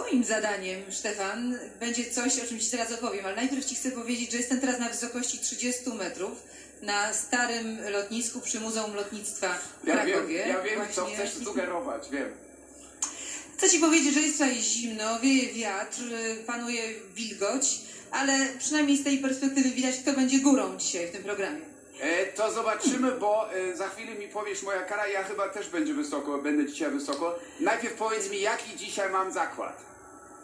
Twoim zadaniem, Stefan, będzie coś, o czym Ci zaraz opowiem, ale najpierw Ci chcę powiedzieć, że jestem teraz na wysokości 30 metrów na starym lotnisku przy Muzeum Lotnictwa w Ja wiem, Krakowie. ja wiem co chcesz sugerować, wiem. Chcę Ci powiedzieć, że jest tutaj zimno, wieje wiatr, panuje wilgoć, ale przynajmniej z tej perspektywy widać, kto będzie górą dzisiaj w tym programie. E, to zobaczymy, bo e, za chwilę mi powiesz moja kara, ja chyba też będzie wysoko, będę dzisiaj wysoko. Najpierw powiedz mi, jaki dzisiaj mam zakład.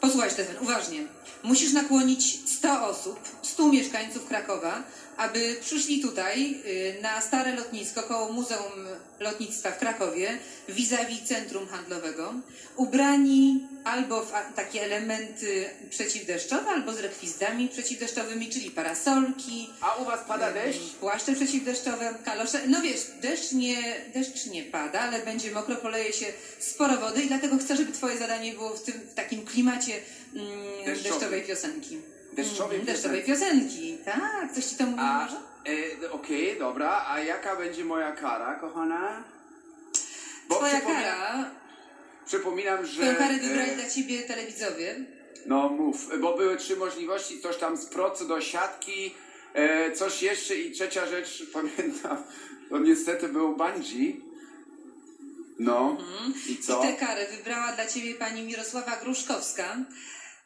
Posłuchaj, Stefan, uważnie. Musisz nakłonić 100 osób, 100 mieszkańców Krakowa, aby przyszli tutaj y, na stare lotnisko koło Muzeum Lotnictwa w Krakowie, vis-a-vis centrum handlowego, ubrani albo w a- takie elementy przeciwdeszczowe, albo z rekwizytami przeciwdeszczowymi, czyli parasolki, A u was pada deszcz? Płaszcze przeciwdeszczowe, kalosze. No wiesz, deszcz nie, deszcz nie pada, ale będzie mokro, poleje się sporo wody i dlatego chcę, żeby twoje zadanie było w, tym, w takim klimacie mm, Deszczowy. deszczowej piosenki. Deszczowej Mhm, Deszczowej piosenki, tak. Coś ci to mówi A, może? e, okej, dobra, a jaka będzie moja kara, kochana? Bo Twoja przypomina- kara, Przypominam, że... twoją karę wybrali e, dla ciebie telewidzowie. No mów, bo były trzy możliwości, coś tam z procy do siatki, e, coś jeszcze i trzecia rzecz, pamiętam, to niestety był bungee. No, i co? Mhm. I tę karę wybrała dla ciebie pani Mirosława Gruszkowska.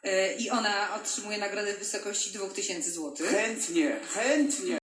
e, I ona otrzymuje nagrodę w wysokości 2000 zł. Chętnie, chętnie.